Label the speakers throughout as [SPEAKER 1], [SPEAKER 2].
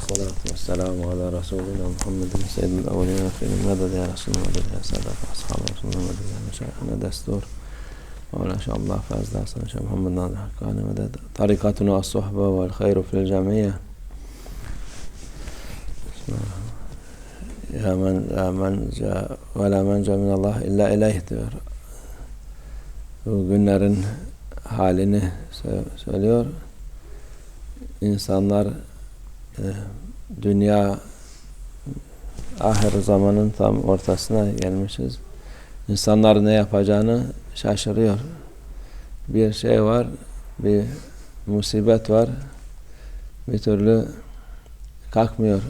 [SPEAKER 1] والصلاة والسلام على رسولنا محمد سيد الأولين والآخرين مدد يا رسول الله مدد يا سادة أصحاب رسول الله مدد يا مشايخنا دستور ولا شاء الله فاز داسنا شيخ محمد ناظر حقاني مدد طريقتنا الصحبة والخير في الجمعية Ya men la menca ve la menca min Allah illa ileyh diyor. Bu günlerin halini söylüyor. İnsanlar e, dünya ahir zamanın tam ortasına gelmişiz. İnsanlar ne yapacağını şaşırıyor. Bir şey var, bir musibet var. Bir türlü kalkmıyor.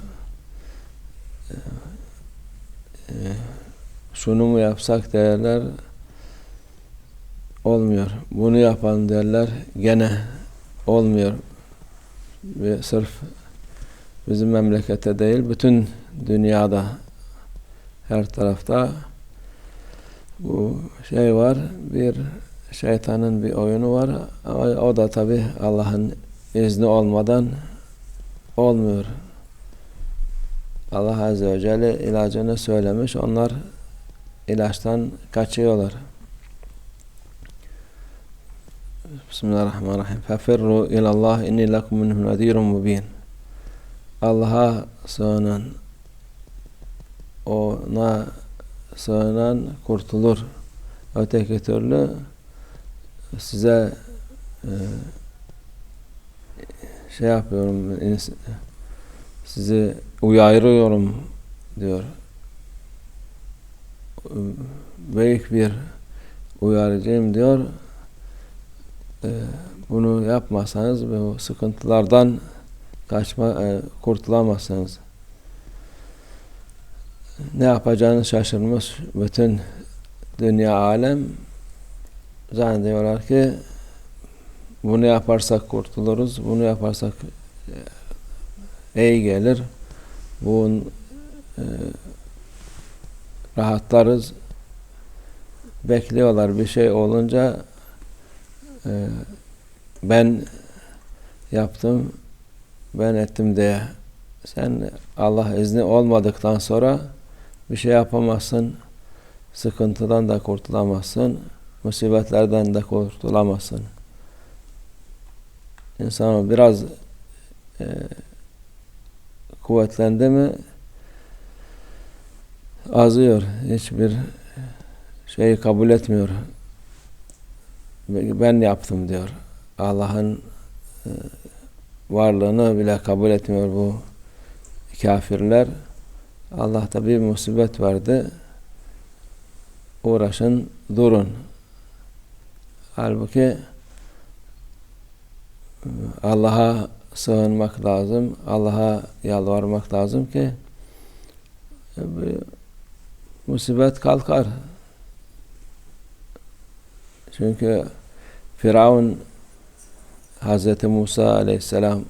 [SPEAKER 1] Şunu mu yapsak derler olmuyor. Bunu yapan derler gene olmuyor. Ve sırf bizim memlekette değil bütün dünyada her tarafta bu şey var bir şeytanın bir oyunu var ama o da tabi Allah'ın izni olmadan olmuyor. Allah Azze ve Celle ilacını söylemiş. Onlar ilaçtan kaçıyorlar. Bismillahirrahmanirrahim. Fefirru ilallah inni lakum minhum nadirun mubin. Allah'a sığınan ona sığınan kurtulur. Öteki türlü size e, şey yapıyorum sizi uyarıyorum diyor. Büyük bir uyarıcıyım diyor. Ee, bunu yapmazsanız bu sıkıntılardan kaçma e, kurtulamazsınız. Ne yapacağını şaşırmış bütün dünya alem zannediyorlar ki bunu yaparsak kurtuluruz, bunu yaparsak iyi gelir. Bunun e, rahatlarız. Bekliyorlar bir şey olunca e, ben yaptım, ben ettim diye. Sen Allah izni olmadıktan sonra bir şey yapamazsın. Sıkıntıdan da kurtulamazsın. Musibetlerden de kurtulamazsın. İnsan biraz e, kuvvetlendi mi azıyor. Hiçbir şeyi kabul etmiyor. Ben yaptım diyor. Allah'ın e, varlığını bile kabul etmiyor bu kafirler. Allah'ta bir musibet vardı. Uğraşın, durun. Halbuki Allah'a sığınmak lazım. Allah'a yalvarmak lazım ki e, musibet kalkar. Çünkü Firavun Hazreti Musa aleyhisselam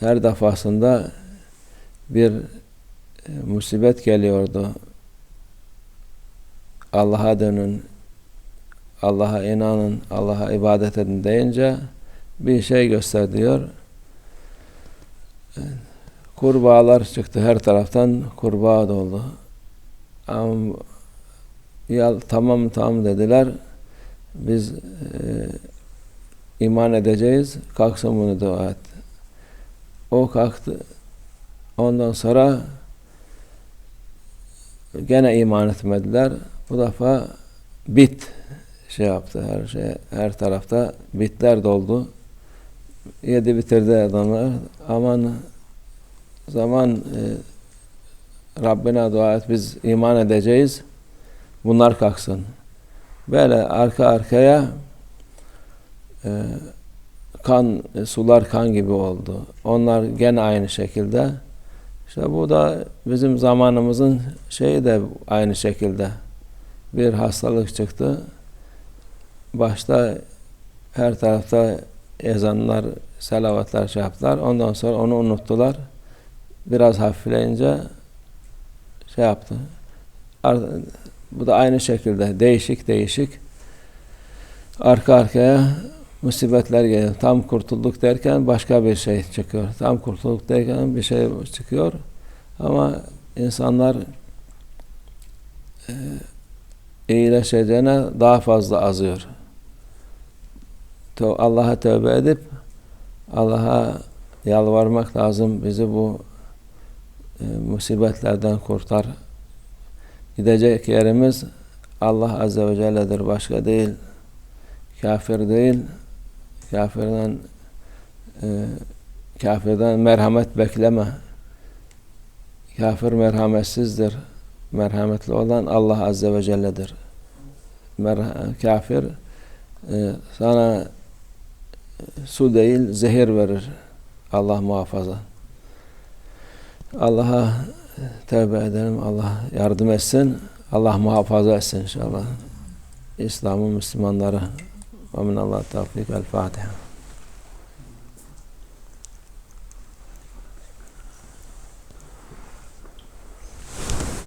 [SPEAKER 1] her defasında bir e, musibet geliyordu. Allah'a dönün, Allah'a inanın, Allah'a ibadet edin deyince bir şey göster diyor. Kurbağalar çıktı her taraftan kurbağa doldu. Ama ya tamam tamam dediler. Biz e, iman edeceğiz. Kalksın bunu dua et. O kalktı. Ondan sonra gene iman etmediler. Bu defa bit şey yaptı her şey her tarafta bitler doldu. Yedi bitirdi adamlar. Aman zaman e, Rabbine dua et biz iman edeceğiz. Bunlar kalksın. Böyle arka arkaya kan, e, sular kan gibi oldu. Onlar gene aynı şekilde. İşte bu da bizim zamanımızın şeyi de aynı şekilde. Bir hastalık çıktı. Başta her tarafta ezanlar, selavatlar şey yaptılar. Ondan sonra onu unuttular. Biraz hafifleyince şey yaptı. Bu da aynı şekilde değişik değişik arka arkaya musibetler geliyor. Tam kurtulduk derken başka bir şey çıkıyor. Tam kurtulduk derken bir şey çıkıyor. Ama insanlar e, iyileşeceğine daha fazla azıyor. Allah'a tövbe edip Allah'a yalvarmak lazım. Bizi bu e, musibetlerden kurtar. Gidecek yerimiz Allah Azze ve Celle'dir. Başka değil. Kafir değil. Kafirden e, kafirden merhamet bekleme. Kafir merhametsizdir. Merhametli olan Allah Azze ve Celle'dir. Merha- kafir e, sana e, su değil zehir verir. Allah muhafaza. Allah'a tevbe edelim. Allah yardım etsin. Allah muhafaza etsin inşallah. İslam'ın Müslümanları. Ve minallah tevfik. El Fatiha.